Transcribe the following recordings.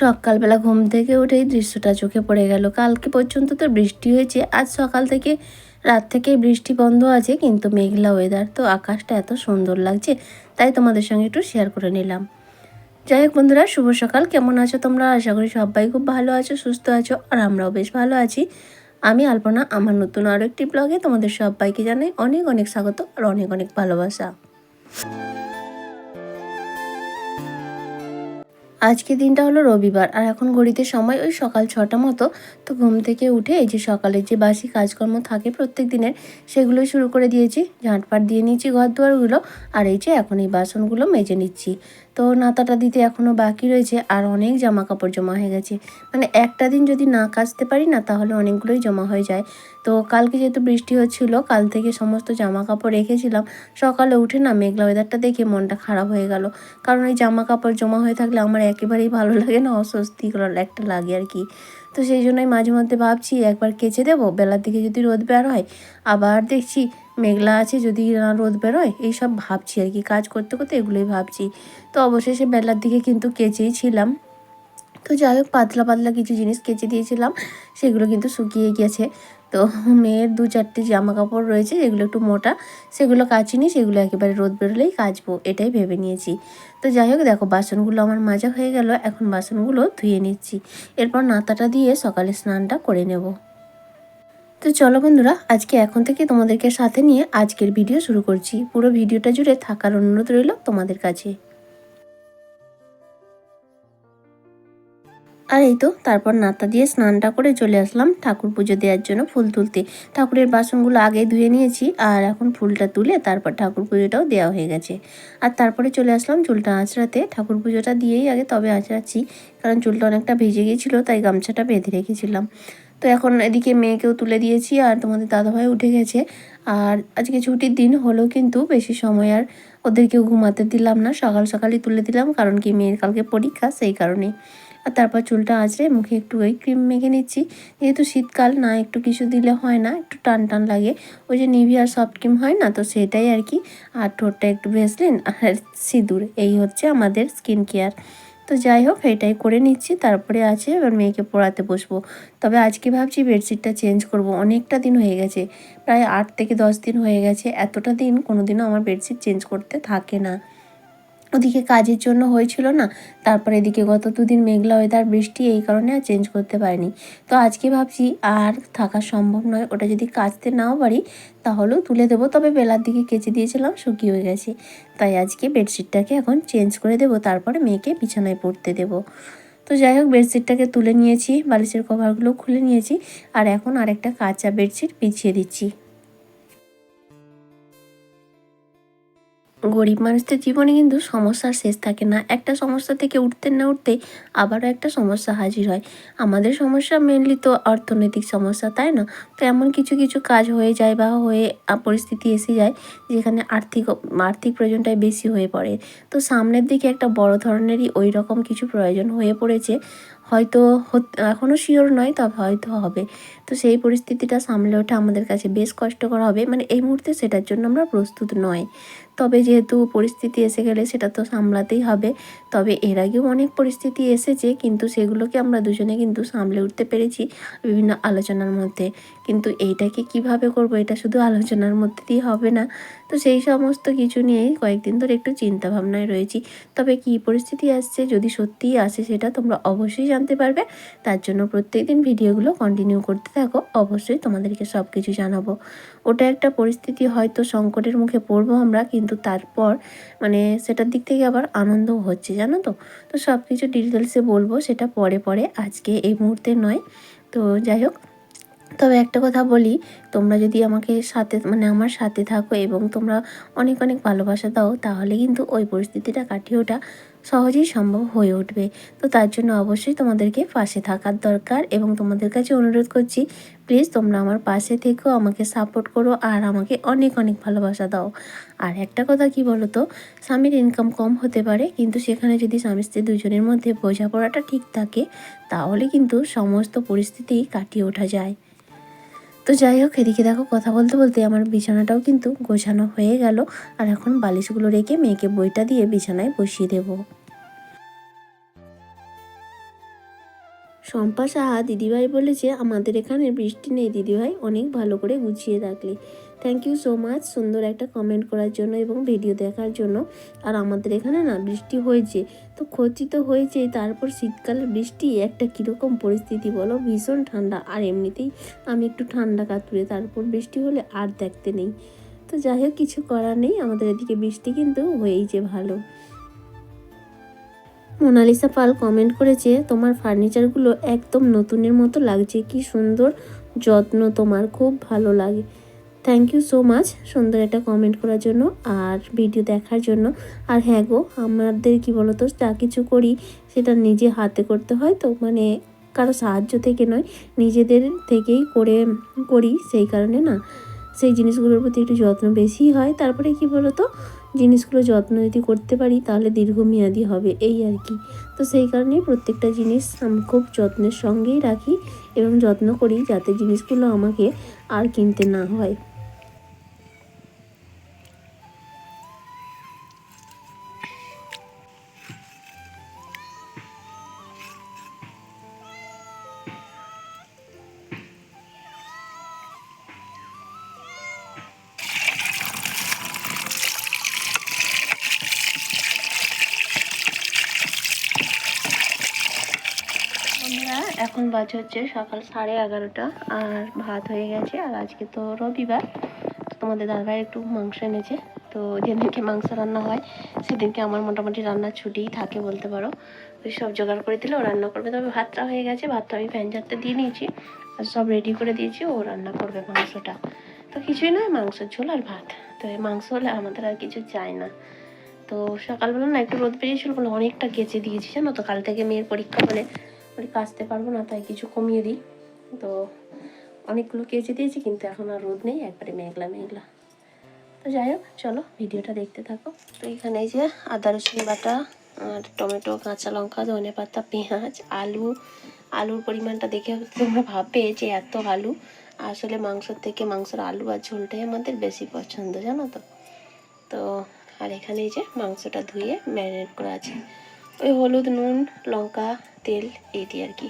সকালবেলা ঘুম থেকে উঠেই দৃশ্যটা চোখে পড়ে গেল। কালকে পর্যন্ত তো বৃষ্টি হয়েছে, আজ সকাল থেকে রাত থেকে বৃষ্টি বন্ধ আছে, কিন্তু মেঘলা ওয়েদার তো আকাশটা এত সুন্দর লাগছে, তাই তোমাদের সঙ্গে একটু শেয়ার করে নিলাম। যাই হোক বন্ধুরা, শুভ সকাল, কেমন আছো তোমরা? আশা করি সবাই খুব ভালো আছো, সুস্থ আছো, আর আমরাও বেশ ভালো আছি। আমি আলপনা, আমার নতুন আরও একটি ব্লগে তোমাদের সবাইকে জানাই অনেক অনেক স্বাগত আর অনেক অনেক ভালোবাসা। আজকে দিনটা হলো রবিবার, আর এখন ঘড়িতে সময় ওই সকাল ছটা মতো। তো ঘুম থেকে উঠে এই যে সকালের যে বাসি কাজকর্ম থাকে প্রত্যেক দিনের সেগুলো শুরু করে দিয়েছি। ঝাঁটপাট দিয়ে নিয়েছি ঘর দুয়ারগুলো আর এই যে এখন এই বাসনগুলো মেজে নিচ্ছি। তো নাতাটা দিতে এখনও বাকি রয়েছে আর অনেক জামা কাপড় জমা হয়ে গেছে। মানে একটা দিন যদি না কাচতে পারি না, তাহলে অনেকগুলোই জমা হয়ে যায়। তো কালকে যেহেতু বৃষ্টি হচ্ছিল, কাল থেকে সমস্ত জামা কাপড় রেখেছিলাম। সকালে উঠে না মেঘলা ওয়েদারটা দেখে মনটা খারাপ হয়ে গেল। কারণ এই জামা কাপড় জমা হয়ে থাকলে আমার একেবারেই ভালো লাগে না অস্বস্তি একটা লাগে আর কি। তো সেই জন্যই মাঝে মধ্যে ভাবছি একবার কেচে দেবো, বেলার দিকে যদি রোদ বের হয়, আবার দেখছি মেঘলা আছে, যদি না রোদ বেরোয়, এইসব ভাবছি আর কি। কাজ করতে করতে এগুলোই ভাবছি। তো অবশেষে বেলার দিকে কিন্তু কেচেই ছিলাম। তো যাই হোক, পাতলা পাতলা কিছু জিনিস কেচে দিয়েছিলাম, সেগুলো কিন্তু শুকিয়ে গেছে। তো মেয়ের দু চারটে জামা কাপড় রয়েছে, যেগুলো একটু মোটা, সেগুলো কাচিনি সেগুলো একেবারে রোদ বেরোলেই কাচবো, এটাই ভেবে নিয়েছি। তো যাই হোক, দেখো, বাসনগুলো আমার মাজা হয়ে গেল, এখন বাসনগুলো ধুয়ে নিচ্ছি। এরপর নাতাটা দিয়ে সকালে স্নানটা করে নেব। তো চলো বন্ধুরা, আজকে এখন থেকে তোমাদেরকে সাথে নিয়ে আজকের ভিডিও শুরু করছি। পুরো ভিডিওটা জুড়ে থাকার অনুরোধ রইল তোমাদের কাছে। আর এই তো, তারপর নাতা দিয়ে স্নানটা করে চলে আসলাম ঠাকুর পুজো দেওয়ার জন্য ফুল তুলতে। ঠাকুরের বাসনগুলো আগে ধুয়ে নিয়েছি আর এখন ফুলটা তুলে তারপর ঠাকুর পুজোটাও দেওয়া হয়ে গেছে। আর তারপরে চলে আসলাম চুলটা আঁচড়াতে। ঠাকুর পুজোটা দিয়েই আগে তবে আঁচড়াচ্ছি, কারণ চুলটা অনেকটা ভেজে গিয়েছিল, তাই গামছাটা বেঁধে রেখেছিলাম। তো এখন এদিকে মেয়েকেও তুলে দিয়েছি আর তোমাদের দাদাভাই উঠে গেছে। আর আজকে ছুটির দিন হলেও কিন্তু বেশি সময় আর ওদেরকেও ঘুমাতে দিলাম না, সকাল সকালই তুলে দিলাম কারণ কি মেয়ের কালকে পরীক্ষা সেই কারণে আর তারপর চুলটা আঁচড়ে মুখে একটু ওই ক্রিম মেখে নিচ্ছি। যেহেতু শীতকাল না, একটু কিছু দিলে হয় না, একটু টান টান লাগে। ওই যে নিভিয়ার সফট ক্রিম হয় না তো সেটাই আর কি। আর ঠোঁটটা একটু ভেসলিন আর সিঁদুর, এই হচ্ছে আমাদের স্কিন কেয়ার তো যাই হোক, এটাই করে নিচ্ছি। তারপরে আছে এবার মেয়েকে পড়াতে বসবো। তবে আজকে ভাবছি বেডশিটটা চেঞ্জ করব? অনেকটা দিন হয়ে গেছে। প্রায় আট থেকে দশ দিন হয়ে গেছে। এতটা দিন কোনো দিনও আমার বেডশিট চেঞ্জ করতে থাকে না। ওদিকে কাজের জন্য হয়েছিল না। তারপরে এদিকে গত দুদিন মেঘলা ওয়েদার বৃষ্টি এই কারণে আর চেঞ্জ করতে পারিনি। তো আজকে ভাবছি আর থাকা সম্ভব নয়। ওটা যদি কাচতে নাও পারি, তাহলেও তুলে দেবো। তবে বেলার দিকে কেচে দিয়েছিলাম, শুকিয়ে হয়ে গেছে। তাই আজকে বেডশিটটাকে এখন চেঞ্জ করে দেবো। তারপরে মেয়েকে বিছানায় পড়তে দেবো। তো যাই হোক, বেডশিটটাকে তুলে নিয়েছি, বালিশের কভারগুলো খুলে নিয়েছি। আর এখন আরেকটা কাঁচা বেডশিট বিছিয়ে দিচ্ছি। গরিব মানুষদের জীবনে কিন্তু সমস্যার শেষ থাকে না। একটা সমস্যা থেকে উঠতে না উঠতে আবারও একটা সমস্যা হাজির হয়। আমাদের সমস্যা মেনলি তো অর্থনৈতিক সমস্যা, তাই না? তো এমন কিছু কিছু কাজ হয়ে যায় বা হয়ে পরিস্থিতি এসে যায় যেখানে আর্থিক আর্থিক প্রয়োজনটাই বেশি হয়ে পড়ে। তো সামনের দিকে একটা বড় ধরনেরই ওই রকম কিছু প্রয়োজন হয়ে পড়েছে। হয়তো এখনও শিওর নয়, তবে হয়তো হবে। তো সেই পরিস্থিতিটা সামলে ওঠা আমাদের কাছে বেশ কষ্টকর হবে। মানে এই মুহূর্তে সেটার জন্য আমরা প্রস্তুত নয়। তবে যেহেতু পরিস্থিতি এসে গেলে সেটা তো সামলাতেই হবে। তবে এর আগেও অনেক পরিস্থিতি এসেছে, কিন্তু সেগুলোকে আমরা দুজনে কিন্তু সামলে উঠতে পেরেছি বিভিন্ন আলোচনার মধ্যে। কিন্তু এইটাকে কীভাবে করব এটা শুধু আলোচনার মধ্যে দিয়ে হবে না। তো সেই সমস্ত কিছু নিয়েই কয়েকদিন ধরে একটু চিন্তা ভাবনায় রয়েছি। তবে কি পরিস্থিতি আসছে, যদি সত্যিই আসে সেটা তোমরা অবশ্যই জানতে পারবে। তার জন্য প্রত্যেক দিন ভিডিওগুলো কন্টিনিউ করতে থাকো, অবশ্যই তোমাদেরকে সব কিছু জানাব। ওটা একটা পরিস্থিতি, হয়তো সংকটের মুখে পড়ব আমরা, কিন্তু তারপর মানে সেটার দিক থেকে আবার আনন্দ হচ্ছে, জানো তো? তো সব কিছু ডিটেলসে বলব, সেটা পরে পরে, আজকে এই মুহূর্তে নয়। তো যাই হোক, তবে একটা কথা বলি, তোমরা যদি আমাকে সাথে মানে আমার সাথে থাকো এবং তোমরা অনেক অনেক ভালোবাসা দাও, তাহলে কিন্তু ওই পরিস্থিতিটা কাটিয়ে ওঠা সহজেই সম্ভব হয়ে উঠবে। তো তার জন্য অবশ্যই তোমাদেরকে পাশে থাকার দরকার এবং তোমাদের কাছে অনুরোধ করছি প্লিজ তোমরা আমার পাশে থেকেও আমাকে সাপোর্ট করো আর আমাকে অনেক অনেক ভালোবাসা দাও। আর একটা কথা কি বলো তো স্বামীর ইনকাম কম হতে পারে, কিন্তু সেখানে যদি স্বামী স্ত্রী দুজনের মধ্যে বোঝাপড়াটা ঠিক থাকে, তাহলে কিন্তু সমস্ত পরিস্থিতি কাটিয়ে ওঠা যায়। তো যাই হোক, এদিকে দেখো কথা বলতে বলতে আমার বিছানাটাও কিন্তু গোছানো হয়ে গেল। আর এখন বালিশগুলো রেখে মেয়েকে বইটা দিয়ে বিছানায় বসিয়ে দেবো। শম্পা সাহা দিদিভাই বলেছে, আমাদের এখানে বৃষ্টি নেই দিদিভাই, অনেক ভালো করে গুছিয়ে রাখলে। থ্যাংক ইউ সো মাচ সুন্দর একটা কমেন্ট করার জন্য এবং ভিডিও দেখার জন্য। আর আমাদের এখানে না বৃষ্টি হয়েছে। তো ক্ষতি তো হয়েছেই তারপর শীতকালে বৃষ্টি, একটা কীরকম পরিস্থিতি বলো? ভীষণ ঠান্ডা। আর এমনিতেই আমি একটু ঠান্ডা কাতুরে, তারপর বৃষ্টি হলে আর দেখতে নেই। তো যাই হোক, কিছু করার নেই। আমাদের এদিকে বৃষ্টি কিন্তু হয়েইছে ভালো। মোনালিসা পাল কমেন্ট করেছে, তোমার ফার্নিচারগুলো একদম নতুনের মতো লাগছে। কি সুন্দর। যত্ন তোমার, খুব ভালো লাগে। থ্যাংক ইউ সো মাচ সুন্দর একটা কমেন্ট করার জন্য আর ভিডিও দেখার জন্য। আর হ্যাঁ গো, আমাদের কি বলতো, যা কিছু করি সেটা নিজে হাতে করতে হয় তো মানে কারও সাহায্য থেকে নয়, নিজেদের থেকেই করে করি সেই কারণে না। সেই জিনিসগুলোর প্রতি একটু যত্ন বেশি হয়, তারপরে কি বলতো, জিনিসগুলো যত্ন যদি করতে পারি তাহলে দীর্ঘমেয়াদী হবে, এই আর কি। তো সেই কারণেই প্রত্যেকটা জিনিস আমি খুব যত্নের সঙ্গেই রাখি এবং যত্ন করি যাতে জিনিসগুলো আমাকে আর কিনতে না হয়। এখন বাজে হচ্ছে সকাল সাড়ে এগারোটা আর ভাত হয়ে গেছে। আর আজকে তো রবিবার, তো তোমাদের দাদাভাই একটু মাংস এনেছে। তো যেদিনকে মাংস রান্না হয়, সেদিনকে আমার মোটামুটি রান্নার ছুটিই থাকে বলতে পারো। ওই সব জোগাড় করে দিলে, ও রান্না করবে। তবে ভাতটা হয়ে গেছে, ভাতটা আমি ফ্যান ঝাড়তে দিয়ে নিয়েছি। আর সব রেডি করে দিয়েছি, ও রান্না করবে মাংসটা। তো কিছুই নয় মাংসের ঝোল আর ভাত। তো এই মাংস হলে আমাদের আর কিছু চাই না। তো সকালবেলা না একটু রোদ বেরিয়েছিল বলে অনেকটা কেচে দিয়েছি, জানো তো? কাল থেকে মেয়ের পরীক্ষা বলে বলি কাচতে পারব না, তাই কিছু কমিয়ে দিই। তো অনেকগুলো কেচে দিয়েছি, কিন্তু এখন আর রোদ নেই, একবারে মেঘলা মেঘলা। তো যাই হোক, চলো ভিডিওটা দেখতে থাকো। তো এখানে যে আদা, রসুন বাটা আর টমেটো, কাঁচা লঙ্কা, ধনে পাতা, পেঁয়াজ, আলু। আলুর পরিমাণটা দেখে তোমরা ভাববে যে এত আলু। আসলে মাংসর থেকে মাংসের আলু আর ঝোলটাই আমাদের বেশি পছন্দ, জানো তো? তো আর এখানে এই যে মাংসটা ধুয়ে ম্যারিনেট করা আছে। ওই হলুদ নুন লঙ্কা তেল এই দিয়ে আর কি।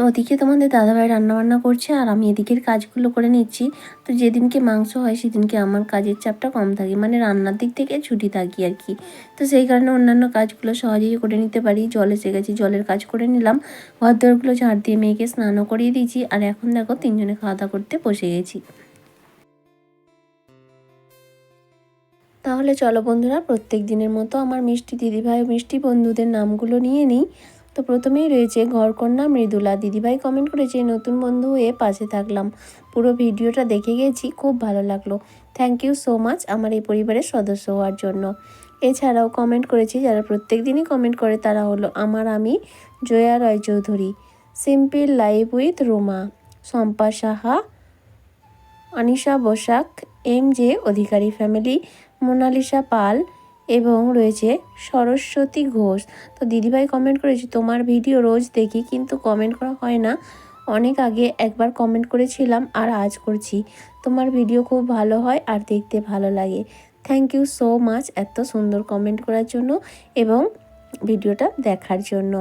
তো ওদিকে তোমাদের দাদাভাই রান্নাবান্না করছে আর আমি এদিকের কাজগুলো করে নিচ্ছি। তো যেদিনকে মাংস হয় সেদিনকে আমার কাজের চাপটা কম থাকে মানে রান্নার দিক থেকে ছুটি থাকি আর কি। তো সেই কারণে অন্যান্য কাজগুলো সহজেই করে নিতে পারি। জল এসে গেছি জলের কাজ করে নিলাম। ঘর দরগুলো ঝাড় দিয়ে মেয়েকে স্নানও করিয়ে দিয়েছি আর এখন দেখো তিনজনে খাওয়া দাওয়া করতে বসে গেছি। তাহলে চলো বন্ধুরা, প্রত্যেক দিনের মতো আমার মিষ্টি দিদিভাই মিষ্টি বন্ধুদের নামগুলো নিয়ে নিই। তো প্রথমেই রয়েছে ঘরকন্যা, মৃদুলা। দিদিভাই কমেন্ট করেছে, নতুন বন্ধু হয়ে পাশে থাকলাম। পুরো ভিডিওটা দেখে গেছি, খুব ভালো লাগল। থ্যাংক ইউ সো মাচ আমার এই পরিবারের সদস্য হওয়ার জন্য। এছাড়াও কমেন্ট করেছি, যারা প্রত্যেক দিনই কমেন্ট করে তারা হলো আমার আমি, Joya Roychowdhury simple live with Roma Shampa Saha Anisha Basak M J Adhikari family Monalisa Pal এবং রয়েছে সরস্বতী ঘোষ। তো দিদিভাই কমেন্ট করেছে, তোমার ভিডিও রোজ দেখি, কিন্তু কমেন্ট করা হয় না। অনেক আগে একবার কমেন্ট করেছিলাম আর আজ করছি। তোমার ভিডিও খুব ভালো হয় আর দেখতে ভালো লাগে। থ্যাংক ইউ সো মাচ এত সুন্দর কমেন্ট করার জন্য এবং ভিডিওটা দেখার জন্য।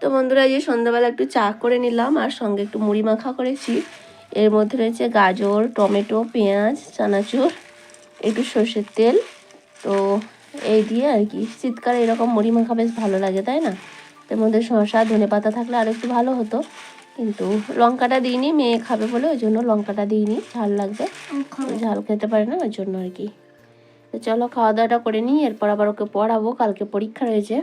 তো বন্ধুরা যে সন্ধ্যাবেলা একটু চা করে নিলাম আর সঙ্গে একটু মুড়ি মাখা করেছি। এর মধ্যে রয়েছে গাজর, টমেটো, পেঁয়াজ, চানাচুর। একটু সর্ষের তেল। তো এই দিয়ে আর কি শীতকালে এরকম মুড়ি মাখা বেশ ভালো লাগে তাই না? এর মধ্যে শসা ধনে পাতা থাকলে আর একটু ভালো হতো। কিন্তু লঙ্কাটা দিইনি মেয়ে খাবে বলে ওই জন্য লঙ্কাটা দিইনি ঝাল লাগবে। ঝাল খেতে পারে না ওই জন্য আর কি। তো চলো খাওয়া দাওয়াটা করে নিই এরপর আবার ওকে পড়াবো কালকে পরীক্ষা রয়েছে।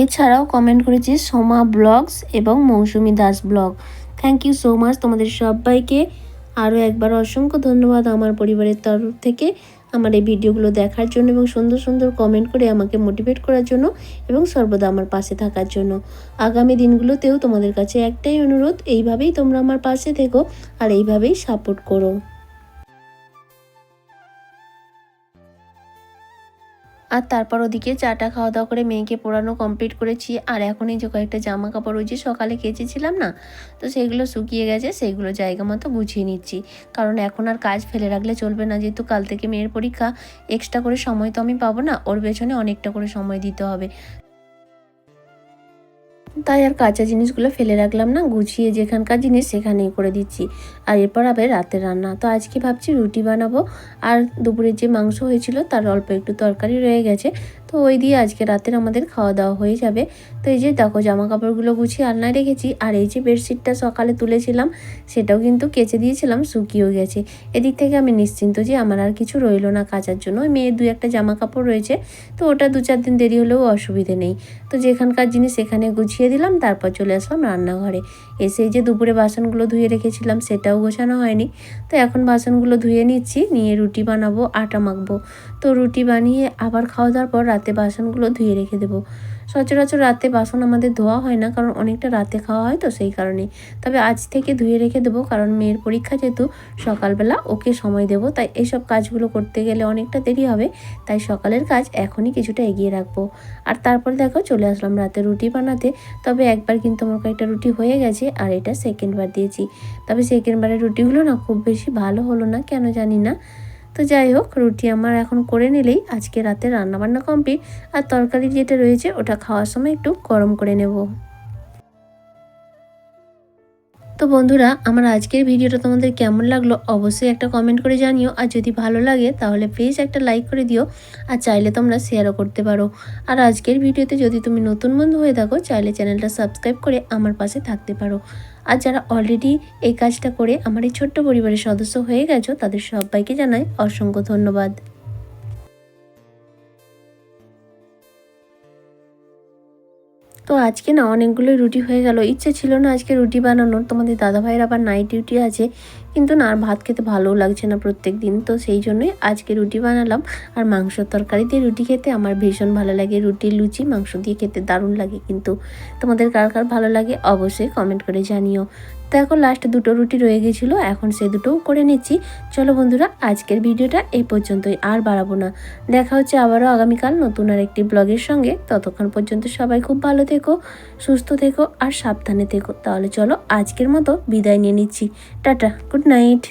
এছাড়াও কমেন্ট করেছে সোমা ব্লগস এবং Mousumi Das blog. Thank you so much তোমাদের সবাইকে। আরও একবার অসংখ্য ধন্যবাদ আমার পরিবারের তরফ থেকে আমার এই ভিডিওগুলো দেখার জন্য এবং সুন্দর সুন্দর কমেন্ট করে আমাকে মোটিভেট করার জন্য এবং সর্বদা আমার পাশে থাকার জন্য। আগামী দিনগুলোতেও তোমাদের কাছে একটাই অনুরোধ, এইভাবেই তোমরা আমার পাশে থেকো আর এইভাবেই সাপোর্ট করো। আর তারপর ওদিকে চাটা খাওয়া দাওয়া করে মেয়েকে পড়ানো কমপ্লিট করেছি। আর এখনই যে কয়েকটা জামা কাপড় ওই যে সকালে কেচেছিলাম না, তো সেগুলো শুকিয়ে গেছে, সেগুলো জায়গা মতো গুছিয়ে নিচ্ছি। কারণ এখন আর কাজ ফেলে রাখলে চলবে না, যেহেতু কাল থেকে মেয়ের পরীক্ষা এক্সট্রা করে সময় তো আমি পাবো না, ওর পেছনে অনেকটা করে সময় দিতে হবে। তাই আর কাঁচা জিনিসগুলো ফেলে রাখলাম না, গুছিয়ে যেখানকার জিনিস সেখানেই করে দিচ্ছি। আর এরপর আবার রাতের রান্না। তো আজকে ভাবছি রুটি বানাবো। আর দুপুরের যে মাংস হয়েছিল তার অল্প একটু তরকারি রয়ে গেছে। তো ওই দিয়ে আজকে রাতের আমাদের খাওয়া দাওয়া হয়ে যাবে। তো এই যে দেখো জামা কাপড়গুলো গুছিয়ে আলনায় রেখেছি, আর এই যে বেডশিটটা সকালে তুলেছিলাম, সেটাও কিন্তু কেচে দিয়েছিলাম, শুকিয়েও গেছে। এদিক থেকে আমি নিশ্চিন্ত যে আমার আর কিছু রইল না কাচার জন্য। ওই মেয়ের দু একটা জামা কাপড় রয়েছে, তো ওটা দু চার দিন দেরি হলেও অসুবিধে নেই। তো যেখানকার জিনিস সেখানে গুছিয়ে দিলাম, তারপর চলে আসলাম রান্নাঘরে। এসে যে দুপুরে বাসনগুলো ধুয়ে রেখেছিলাম, সেটাও গোছানো হয়নি। তো এখন বাসনগুলো ধুয়ে নিচ্ছি, নিয়ে রুটি বানাবো, আটা মাখবো। তো রুটি বানিয়ে আবার খাওয়া দাওয়ার পর রাতে বাসনগুলো ধুয়ে রেখে দেবো। সচরাচর রাতে বাসন আমাদের ধোয়া হয় না, কারণ অনেকটা রাতে খাওয়া হয় তো সেই কারণে তবে আজ থেকে ধুয়ে রেখে দেবো, কারণ মেয়ের পরীক্ষা যেহেতু সকালবেলা ওকে সময় দেবো, তাই এইসব কাজগুলো করতে গেলে অনেকটা দেরি হবে, তাই সকালের কাজ এখনই কিছুটা এগিয়ে রাখব। আর তারপরে দেখো চলে আসলাম রাতে রুটি বানাতে, তবে একবার কিন্তু আমার কয়েকটা রুটি হয়ে গেছে, আর এটা সেকেন্ড বার দিয়েছি। তবে সেকেন্ডবারের রুটিগুলো না খুব বেশি ভালো হলো না, কেন জানি না। তো যাই হোক, রুটি আমার এখন করে নিলেই আজকে রাতে রান্নাবান্না কমপ্লিট আর তরকারি যেটা রয়েছে, ওটা খাওয়ার সময় একটু গরম করে নেব। তো বন্ধুরা, আমার আজকের ভিডিওটা তোমাদের কেমন লাগল অবশ্যই একটা কমেন্ট করে জানিও। আর যদি ভালো লাগে, তাহলে প্লিজ একটা লাইক করে দিও। আর চাইলে তোমরা শেয়ারও করতে পারো। আর আজকের ভিডিওতে যদি তুমি নতুন বন্ধু হয়ে থাকো, চাইলে চ্যানেলটা সাবস্ক্রাইব করে আমার পাশে থাকতে পারো। আর যারা অলরেডি এই কাজটা করে আমার এই ছোট্ট পরিবারের সদস্য হয়ে গেছো, তাদের সবাইকে জানাই অসংখ্য ধন্যবাদ। তো আজকে না অনেকগুলোই রুটি হয়ে গেল। ইচ্ছে ছিল না আজকে রুটি বানানোর। তোমাদের দাদাভাইয়ের আবার নাইট ডিউটি আছে। কিন্তু না, আর ভাত খেতে ভালোও লাগছে না প্রত্যেক দিন তো সেই জন্যই আজকে রুটি বানালাম। আর মাংস তরকারি দিয়ে রুটি খেতে আমার ভীষণ ভালো লাগে। রুটি, লুচি, মাংস দিয়ে খেতে দারুণ লাগে। কিন্তু তোমাদের কার কার ভালো লাগে অবশ্যই কমেন্ট করে জানিও। তো এখন লাস্ট দুটো রুটি রয়ে গেছিল, এখন সে দুটোও করে নিচ্ছি। চলো বন্ধুরা, আজকের ভিডিওটা এই পর্যন্তই, আর বাড়াবো না। দেখা হচ্ছে আবারও আগামীকাল নতুন আর একটি ব্লগের সঙ্গে। ততক্ষণ পর্যন্ত সবাই খুব ভালো থেকো, সুস্থ থেকো, আর সাবধানে থেকো। তাহলে চলো আজকের মতো বিদায় নিয়ে নিচ্ছি। Tata good night